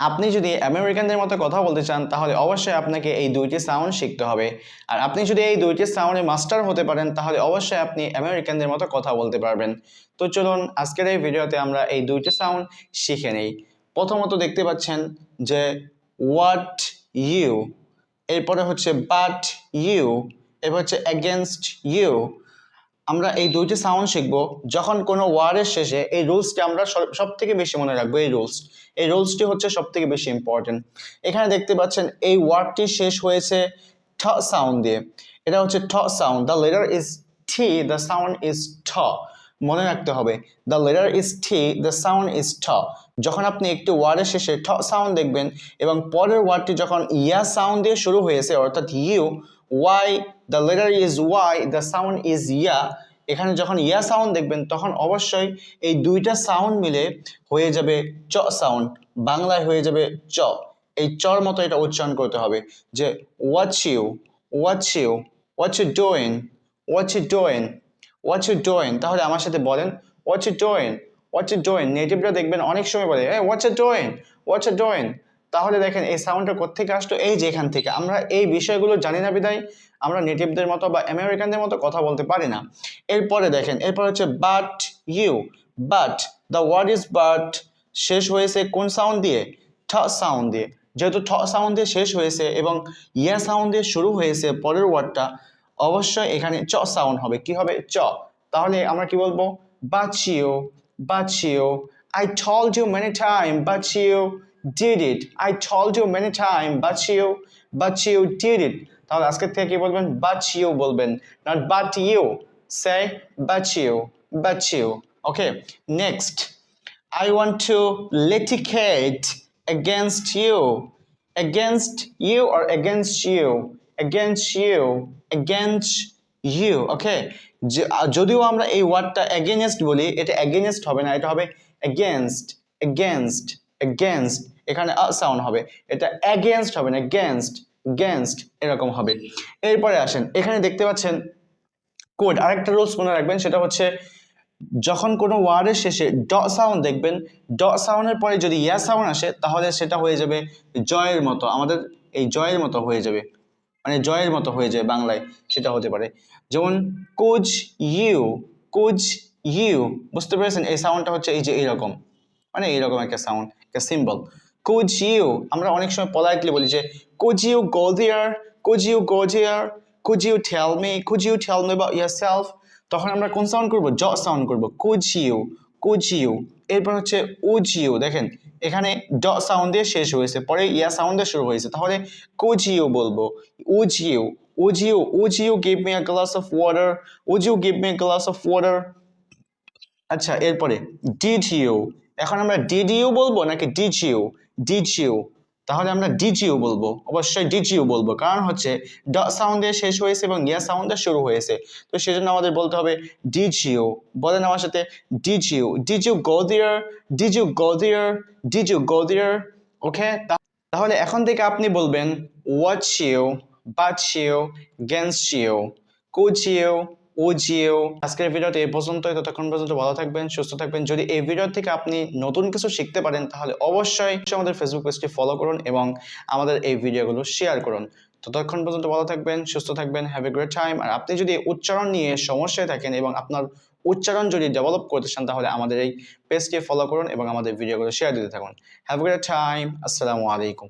আপনি যদি আমেরিকানদের মতো কথা বলতে চান, তাহলে অবশ্যই আপনাকে এই দুইটি সাউন্ড শিখতে হবে। আর আপনি যদি এই দুইটি সাউন্ডে মাস্টার হতে পারেন, তাহলে অবশ্যই আপনি আমেরিকানদের মতো কথা বলতে পারবেন। তো চলুন, আজকের এই ভিডিওতে আমরা এই দুইটি সাউন্ড শিখে নেই। প্রথমত দেখতে পাচ্ছেন যে হোয়াট ইউ এরপরে হচ্ছে বাট ইউ এরপর হচ্ছে অ্যাগেনস্ট ইউ আমরা এই দুইটি সাউন্ড শিখব। যখন কোনো ওয়ার্ডের শেষে এই রুলসটি আমরা সব থেকে বেশি মনে রাখব, এই রুলস এই রুলসটি হচ্ছে সব থেকে বেশি ইম্পর্টেন্ট এখানে দেখতে পাচ্ছেন এই ওয়ার্ডটি শেষ হয়েছে ঠ সাউন্ড দিয়ে। এটা হচ্ছে ঠ sound the letter is T the sound is ঠ মনে রাখতে হবে the letter is T the sound is ঠ যখন আপনি একটি ওয়ার্ডের শেষে ঠ সাউন্ড দেখবেন এবং পরের ওয়ার্ডটি যখন ইয়া সাউন্ড দিয়ে শুরু হয়েছে, অর্থাৎ you, Y the letter is Y the sound is ইয়া এখানে যখন ইয়া সাউন্ড দেখবেন, তখন অবশ্যই এই দুইটা সাউন্ড মিলে হয়ে যাবে চ সাউন্ড বাংলায় হয়ে যাবে চ। এই চর মতো এটা উচ্চারণ করতে হবে যে what you what you what you doing what you doing what you doing তাহলে আমার সাথে বলেন what you doing what you doing নেটিভরা দেখবেন অনেক সময় বলে এ what you doing what you doing তাহলে দেখেন এই সাউন্ডটা কোথেকে আসলো? এই যে এখান থেকে। আমরা এই বিষয়গুলো জানি না বিদায় আমরা নেটিভদের মতো বা আমেরিকানদের মতো কথা বলতে পারি না। এরপরে দেখেন এরপর হচ্ছে but you but the word is but শেষ হয়েছে কোন সাউন্ড দিয়ে? ঠ সাউন্ড দিয়ে। যেহেতু ঠ সাউন্ড দিয়ে শেষ হয়েছে এবং ইয়া সাউন্ড দিয়ে শুরু হয়েছে পরের ওয়ার্ডটা অবশ্যই এখানে চ সাউন্ড হবে। কি হবে? চ। তাহলে আমরা কি বলব? বাচিও বাচিও told you many times, but you did it. I told you many times, but you, but you did it. তাহলে আজকে থেকে কি বলবেন but you বলবেন not but you say but you but you okay next I want to litigate against you against you or against you against you against you okay যে- আহ, যদিও আমরা এই ওয়ার্ডটা এগেনস্ট বলি এটা এগেনস্ট হবে না এটা হবে এগেনস্ট এগেনস্ট এগেনস্ট এখানে আ সাউন্ড হবে। এটা এগেনস্ট হবে না এগেনস্ট এগেনস্ট এরকম হবে। এরপরে আসেন, এখানে দেখতে পাচ্ছেন কোড আরেকটা রুলস মনে রাখবেন, সেটা হচ্ছে যখন কোনো ওয়ার্ডের শেষে ড সাউন্ড দেখবেন ড সাউন্ডের পরে যদি ইয়া সাউন্ড আসে, তাহলে সেটা হয়ে যাবে জয়ের মতো। আমাদের এই জয়ের মতো হয়ে যাবে। মানে জয়ের মতো হয়ে যায় বাংলায়, সেটা হতে পারে। যেমন কোচ ইউ কোচ ইউ। বুঝতে পেরেছেন? এই সাউন্ডটা হচ্ছে এই যে এইরকম। মানে এইরকম একটা সাউন্ড একটা সিম্বল কোচ ইউ আমরা অনেক সময় পলাইটলি বলি যে কোচ ইউ গো দিয়ার could you go there could you could you about yourself তখন আমরা কোন সাউন্ড করব? জ সাউন্ড করব। কুড ইউ কুড ইউ এরপর হচ্ছে উজ ইউ দেখেন, এখানে ড সাউন্ড দিয়ে শেষ হয়েছে, পরে ইয়া সাউন্ড দিয়ে শুরু হয়েছে, তাহলে কুজ ইউ বলব। Would you would you would you give me a glass of water would you give me a glass of water আচ্ছা এরপরে ডিড ইউ এখন আমরা ডিড ইউ বলব নাকি ডিড ইউ ডিড ইউ তাহলে আমরা ডিড ইউ বলব? অবশ্যই ডিড ইউ বলব। কারণ হচ্ছে ড সাউন্ড দিয়ে শেষ হয়েছে এবং ইয়া সাউন্ড দিয়ে শুরু হয়েছে। তো সেজন্য আমাদের বলতে হবে ডিড ইউ বলেন আমার সাথে did you did you go there did you go did you go okay তাহলে এখন থেকে আপনি বলবেন what you but you guess you could you ও জিও আজকের ভিডিওতে এই পর্যন্তই। ততক্ষণ পর্যন্ত ভালো থাকবেন, সুস্থ থাকবেন। যদি এই ভিডিও থেকে আপনি নতুন কিছু শিখতে পারেন, তাহলে অবশ্যই আমাদের ফেসবুক পেজটি ফলো করুন এবং আমাদের এই ভিডিওগুলো শেয়ার করুন। ততক্ষণ পর্যন্ত ভালো থাকবেন, সুস্থ থাকবেন হ্যাভ এ গ্রেট টাইম আর আপনি যদি উচ্চারণ নিয়ে সমস্যায় থাকেন এবং আপনার উচ্চারণ যদি ডেভেলপ করতে চান, তাহলে আমাদের এই পেজকে ফলো করুন এবং আমাদের ভিডিওগুলো শেয়ার দিতে থাকুন। হ্যাভ এ গ্রেট টাইম আসসালামু আলাইকুম।